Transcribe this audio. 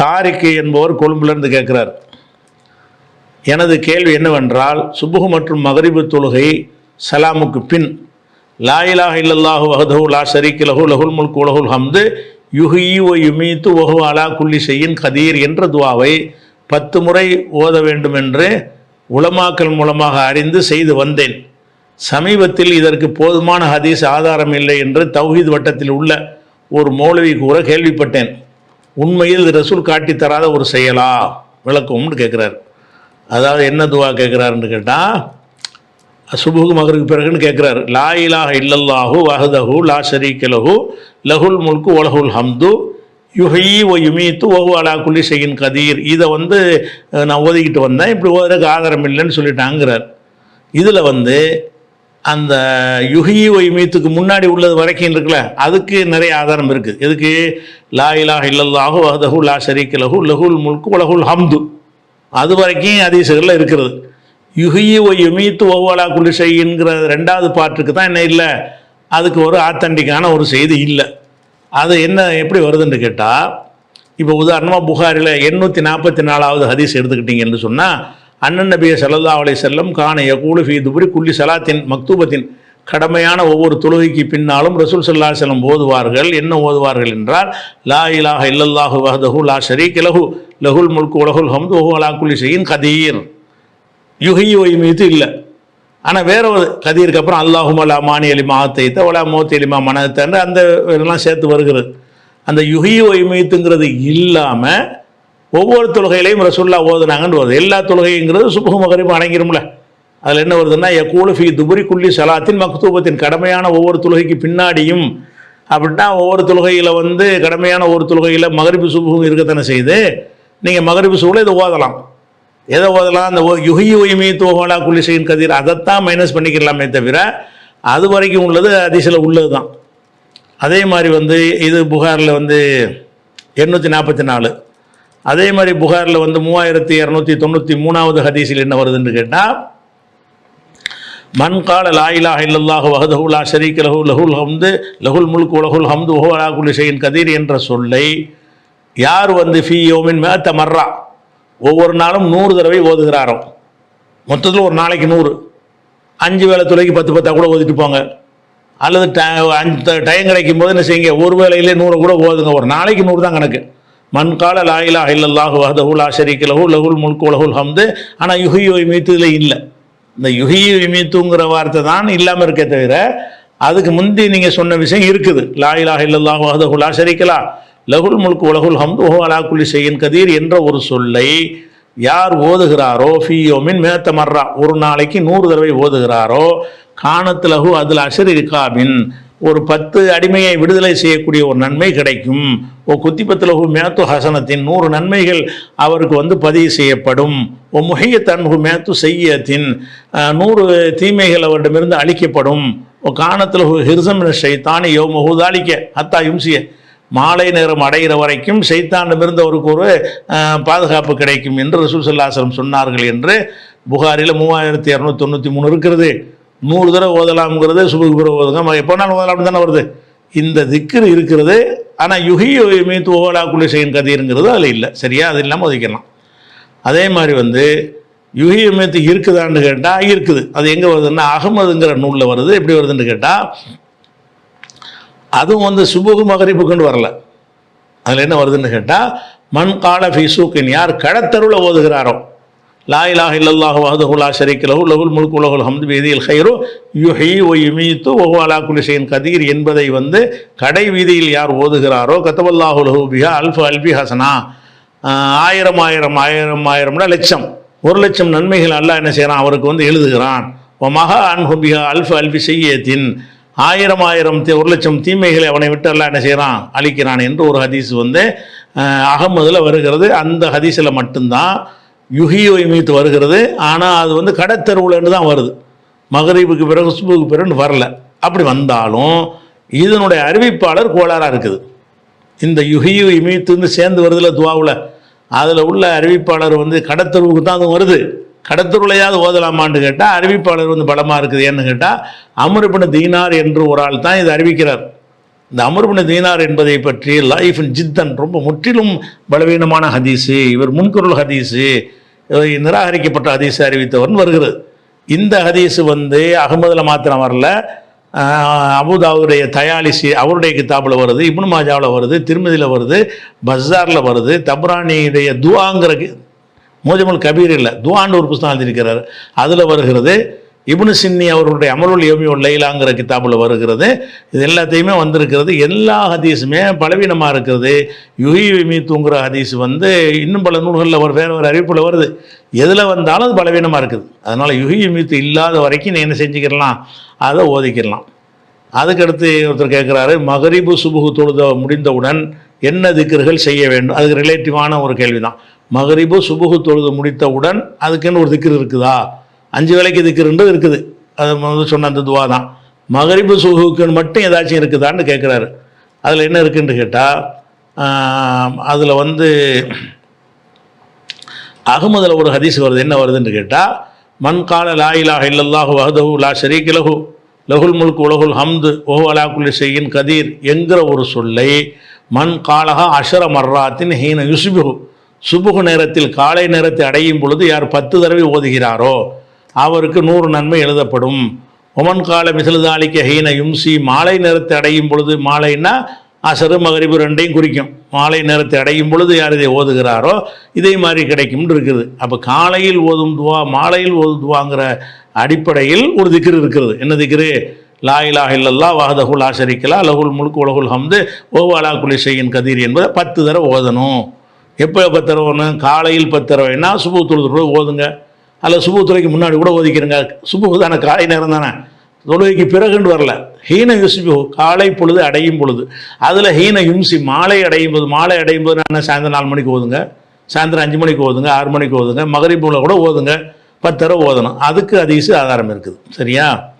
தாரிக்கு என்பவர் கொழும்புலேருந்து கேட்குறார். எனது கேள்வி என்னவென்றால் சுபுகு மற்றும் மகரிபு தொழுகை சலாமுக்கு பின் லாயிலாக இல்லல்லாஹு வஹதஹு லா ஷரீக்க லஹு லஹுல் முல்கு உலகுல் ஹம்து யுஹி ஒ யுமீத்து வஹு அலா குல்லி செய்யின் கதீர் என்ற துவாவை பத்து முறை ஓத வேண்டும் என்று உலமாக்கள் மூலமாக அறிந்து செய்து வந்தேன். சமீபத்தில் இதற்கு போதுமான ஹதீஸ் ஆதாரம் இல்லை என்று தௌஹீத் வட்டத்தில் உள்ள ஒரு மௌலவி கூற கேள்விப்பட்டேன். உண்மையில் ரசூல் காட்டித் தராத ஒரு செயலா? விளக்கம்னு கேட்குறாரு அதாவது என்ன துவா கேட்குறாருன்னு கேட்டால் சுபுகு மகருக்கு பிறகுன்னு கேட்குறாரு லா இலாக இல்லல்லாஹு வஹதஹு லா ஷரீக்க லஹு. லஹுல் முல்கு ஒலஹுல் ஹம்து. யுஹி ஓ யுமீத்து ஒஹு அலா குல்லி செய்யின் கதீர். இதை வந்து நான் ஓதிக்கிட்டு வந்தேன். இப்படி ஓதுறதுக்கு ஆதாரம் இல்லைன்னு சொல்லிட்டாங்கிறார். இதில் வந்து அந்த யுகி ஒ முன்னாடி உள்ளது வரைக்கும் இருக்குல்ல அதுக்கு நிறைய ஆதாரம் இருக்குது எதுக்கு? லா இலாஹ இல்லல்லாஹு வஹதஹு லா ஷரீக்க லஹு லஹுல் முல்கு உலகுல் ஹம்து. அது வரைக்கும் ஹதீஸுகளில் இருக்கிறது. யுஹியி ஒய் யுமீத்து ஒவ்வொலா குல்லி ரெண்டாவது பாட்டுக்கு தான் என்ன இல்லை அதுக்கு ஒரு ஆத்தண்டிக்கான ஒரு செய்தி இல்லை. அது என்ன எப்படி வருதுன்னு கேட்டால் இப்போ உதாரணமாக புகாரில் எண்ணூற்றி நாற்பத்தி நாலாவது ஹதீஸ் எடுத்துக்கிட்டீங்கன்னு சொன்னால் அண்ணன் நபிய ஸல்லல்லாஹு அலைஹி செல்லம் காண யகூலு ஃபீ துபுரி குல்லி சலாத்தின் மக்தூபத்தின் கடமையான ஒவ்வொரு தொழுகைக்கு பின்னாலும் ரசூல் சல்லா செல்லம் ஓதுவார்கள். என்ன ஓதுவார்கள் என்றால் லா இலாஹ இல்லல்லாஹு வஹதஹு லா ஷரீக் லஹு லஹுல் முல்கு உலகுல் ஹம்து வஹு அலா குல்லி ஷைஇன் கதீர். யுகி ஒய்மீத்து இல்லை. ஆனால் வேற ஒரு கதீருக்கு அப்புறம் அல்லாஹும் அல்லா மானி அலிமா ஆத்தைத்த ஒலா மோத்தி அலிமா மனத்தன்னு அந்த இதெல்லாம் சேர்த்து வருகிறது. அந்த யுகி ஒய்மீத்துங்கிறது இல்லாமல் ஒவ்வொரு தொழுகையிலையும் ரசுல்லா ஓதுனாங்கன்னு வருது. எல்லா தொழுகைங்கிறது சுபகு மகரிப்பு அடங்கிரும்ல. அதில் என்ன வருதுன்னா யக்கூலு ஃபி துபுரி குள்ளி சலாத்தின் மக்தூபத்தின் கடமையான ஒவ்வொரு தொழுகைக்கு பின்னாடியும் அப்படின்னா ஒவ்வொரு தொழுகையில் வந்து கடமையான ஒவ்வொரு தொழுகையில் மகரிப்பு சுபுகும் இருக்கத்தானே செய்து நீங்கள் மகரிப்பு சுபுல இதை ஓதலாம். எதை ஓதலாம்? அந்த ஓ- யுகி உயிமி தோகலா குலிசையின் கதிர். அதைத்தான் மைனஸ் பண்ணிக்கலாமே தவிர அது வரைக்கும் உள்ளது அதிசயில் உள்ளது தான் அதே மாதிரி வந்து இது புகாரில் வந்து எண்ணூற்றி நாற்பத்தி நாலு. அதே மாதிரி புகாரில் வந்து மூவாயிரத்தி இரநூத்தி தொண்ணூற்றி மூணாவது ஹதீஸில் என்ன வருதுன்னு கேட்டால் மண் கால லா இலாஹ இல்லல்லாஹு ஷரீக் லஹு லஹுல் ஹம்து லஹுல் முல்கு லஹுல் ஹம்து ஓஹலா அலா கதிர் கதீர் என்ற சொல்லை யார் வந்து ஃபி யோமின் மேத்த மர்ரா ஒவ்வொரு நாளும் நூறு தடவை ஓதுகிறாரோ? மொத்தத்தில் ஒரு நாளைக்கு நூறு. அஞ்சு வேளை துளைக்கு பத்து பத்தா கூட ஓதிட்டு போங்க. அல்லது ட அஞ்சு டைம் கிடைக்கும் போது என்ன செய்யுங்க? ஒரு வேலையிலே நூறு கூட ஓதுங்க. ஒரு நாளைக்கு நூறு தான் கணக்கு. மண் கால லா இல்லல்லாஹு வஹதஹு லா ஷரீக்க லஹு லஹுல் முல்கு லஹுல் ஹம்து. ஆனால் யுகியோ இமீத்துல இல்லை. இந்த யுகியோ மீத்துங்கிற வார்த்தை தான் இல்லாமல் இருக்கே தவிர அதுக்கு முந்தி நீங்கள் சொன்ன விஷயம் இருக்குது. லா இல்லல்லாஹு வஹதஹு லா ஷரீக்கலா லகுல் முல்கு உலகுல் ஹம்து ஓஹோ அலா குல்லி கதீர் என்ற ஒரு சொல்லை யார் ஓதுகிறாரோ ஃபியோமின் மேத்த மர்ரா ஒரு நாளைக்கு நூறு தடவை ஓதுகிறாரோ காணத்து லகு அதில் அஷர் இருக்காபின் ஒரு பத்து அடிமையை விடுதலை செய்யக்கூடிய ஒரு நன்மை கிடைக்கும். ஓ குத்திபத்திலகு மேத்து ஹசனத்தின் நூறு நன்மைகள் அவருக்கு வந்து பதிவு செய்யப்படும். ஓ முஹைய தன்ஹு மேத்து செய்யத்தின் நூறு தீமைகள் அவரிடமிருந்து அழிக்கப்படும். ஓ காணத்திலகு ஹிர்சம் ஷைத்தானி யோ முகுதாளிக்க அத்தா யும்சிய. மாலை நேரம் அடைகிற வரைக்கும் சைத்தானிடமிருந்து அவருக்கு ஒரு பாதுகாப்பு கிடைக்கும் என்று ரசூசல்லாசரம் சொன்னார்கள் என்று புகாரில் மூவாயிரத்தி இரநூத்தி தொண்ணூற்றி மூணு இருக்கிறது. நூறு தடவை ஓதலாம்ங்கிறது சுபுக்கு பிறகு ஓதுங்க. எப்போனாலும் ஓதலாம் தானே வருது? இந்த திக்கர் இருக்கிறது ஆனால் யுகி மீத்து ஓலா செய்யும் கதிருங்கிறது அதில் இல்லை. சரியா? அது இல்லாமல் ஒதுக்கலாம் அதே மாதிரி வந்து யுகி மீத்து இருக்குதான்னு கேட்டால் இருக்குது. அது எங்கே வருதுன்னா அகமதுங்கிற நூலில் வருது. எப்படி வருதுன்னு கேட்டால் அதுவும் வந்து சுபுகு மகரிப்புக்குன்னு வரல. அதில் என்ன வருதுன்னு கேட்டால் மண் கால ஃபீசூக்கின் யார் கடத்தருவில் ஓதுகிறாரோ? லா இலாஹ இல்லல்லாஹு வஹதஹு லா ஷரீக்க லஹு லஹுல் முல்கு லஹுல் ஹம்து வீதியில் ഖൈറു யுஹி வ யுமீத்து வஹு அலா குல்லி கதீர் என்பதை வந்து கடை வீதியில் யார் ஓதுகிறாரோ கத்தவல்லாஹு லஹு பிஹா அல்ஃபு அல்பி ஹசனா ஆயிரம் ஆயிரம் ஆயிரம் ஆயிரம்னா லட்சம். ஒரு லட்சம் நன்மைகள் அல்லாஹ் என்ன செய்கிறான் அவருக்கு வந்து எழுதுகிறான். ஒ மகா அன்ஹு பிஹா அல்ஃபு அல்பி செய்யத்தின் ஆயிரம் ஆயிரம் ஒரு லட்சம் தீமைகளை அவனை விட்டு அல்லாஹ் என்ன செய்கிறான் அழிக்கிறான் என்று ஒரு ஹதீஸ் வந்து அகமதில் வருகிறது. அந்த ஹதீஸில் மட்டும்தான் யுஹியோய் மீத்து வருகிறது. ஆனால் அது வந்து கடத்தெருவுலன்னு தான் வருது. மகரீபுக்கு பிறகு சுபுக்கு பிறகு வரல. அப்படி வந்தாலும் இதனுடைய அறிவிப்பாளர் கோளாறாக இருக்குது. இந்த யுஹியு இமீத்துன்னு சேர்ந்து வருதுல துவாவில். அதில் உள்ள அறிவிப்பாளர் வந்து கடத்தருவுக்கு தான் அது வருது. கடத்தருளையாவது ஓதலாமான்னு கேட்டால் அறிவிப்பாளர் வந்து பலமாக இருக்குது. ஏன்னு கேட்டால் அமருபின் தீனார் என்று ஒரு ஆள் தான் இதை அறிவிக்கிறார். இந்த அமர்புன தீனார் என்பதை பற்றி லைஃப் ஜித்தன் ரொம்ப முற்றிலும் பலவீனமான ஹதீஸு இவர் முன்குரல் ஹதீஸு நிராகரிக்கப்பட்ட ஹதீஸை அறிவித்தவர்னு வருகிறது. இந்த ஹதீஸு வந்து அகமதில் மாத்திரம் வரல. அபுதாவுடைய தயாலிசி அவருடைய கிதாபில் வருது இப்னு மாஜாவில் வருது திருமதியில் வருது பஸாரில் வருது தப்ரானியுடைய துவாங்கிற மோஜமுல் கபீர் இல்லை துவான்னு ஒரு புஸ்தகம் எழுதியிருக்கிறார். அதில் வருகிறது இப்னு சின்னி அவர்களுடைய அமருல் யோமியுல் லைலாங்கிற கித்தாப்பில் வருகிறது. இது எல்லாத்தையுமே வந்திருக்கிறது. எல்லா ஹதீஸுமே பலவீனமாக இருக்கிறது. யுஹி தூங்குற ஹதீஸ் வந்து இன்னும் பல நூல்களில் ஒரு வேறு ஒரு அறிவிப்பில் வருது. எதில் வந்தாலும் அது பலவீனமாக இருக்குது. அதனால் யுஹி மீத்து இல்லாத வரைக்கும் நீ என்ன செஞ்சுக்கிடலாம்? அதை ஓதிக்கிடலாம். அதுக்கடுத்து ஒருத்தர் கேட்குறாரு மகரிபு சுபுகு தொழுத முடிந்தவுடன் என்ன திக்கர்கள் செய்ய வேண்டும்? அதுக்கு ரிலேட்டிவான ஒரு கேள்வி தான் மகரிபு சுபுகு தொழுது முடித்தவுடன் அதுக்குன்னு ஒரு திக்கர் இருக்குதா? அஞ்சு வேளைக்கு திக்ருன்றது இருக்குது. அது வந்து சொன்ன அந்த துவா தான். மகரிபு சுகுக்குன்னு மட்டும் ஏதாச்சும் இருக்குதான்னு கேட்குறாரு அதில் என்ன இருக்குன்னு கேட்டால் அதில் வந்து அகமதில் ஒரு ஹதீஸ் வருது. என்ன வருதுன்னு கேட்டால் மண் கால லா இலாஹ இல்லல்லாஹு வஹதஹு லா ஷரீக் லஹு லஹுல் முல்க் உலகுல் ஹம்து ஓஹு அலா குல்லி கதீர் என்கிற ஒரு சொல்லை மண் காலகா அஷர மர்ராத்தின் ஹீன யுசுபுகு சுபுகு நேரத்தில் காலை நேரத்தை அடையும் பொழுது யார் பத்து தடவை ஓதுகிறாரோ அவருக்கு நூறு நன்மை எழுதப்படும். ஒமன் கால மிசிலுதாளிக்க ஹீன யும்சி மாலை நேரத்தை அடையும் பொழுது மாலைன்னா அசரு மகரிபு ரெண்டையும் குறிக்கும். மாலை நேரத்தை அடையும் பொழுது யார் இதை ஓதுகிறாரோ இதே மாதிரி கிடைக்கும்னு இருக்குது. அப்போ காலையில் ஓதும் துவா மாலையில் ஓதும் துவாங்கிற அடிப்படையில் ஒரு திக்ரு இருக்கிறது. என்ன திக்ரு? லா இலாஹ இல்லல்லா வஹதஹு ஆசரிக்கலா லகுல் லஹுல் உலகுல் ஹம்து ஓவாலா அலா குலி ஷையின் என்பதை பத்து தடவை ஓதணும். எப்போ பத்து தடவை ஒன்று காலையில் பத்து தடவைன்னா சுபு தொழுது ஓதுங்க. அல்லது சுபத்துறைக்கு முன்னாடி கூட ஒதுக்கிறங்க சுபு தானே காலை நேரம் தானே. தொழுகைக்கு பிறகுன்னு வரல. ஹீன யுசிபு காலை பொழுது அடையும் பொழுது. அதில் ஹீன யும்சி மாலை அடையும் போது மாலை அடையும் போது நான் சாயந்தரம் நாலு மணிக்கு ஓதுங்க. சாயந்தரம் அஞ்சு மணிக்கு ஓதுங்க ஆறு மணிக்கு ஓதுங்க மகரிபுல கூட ஓதுங்க. பத்து தடவை ஓதணும். அதுக்கு அதிக ஆதாரம் இருக்குது. சரியா?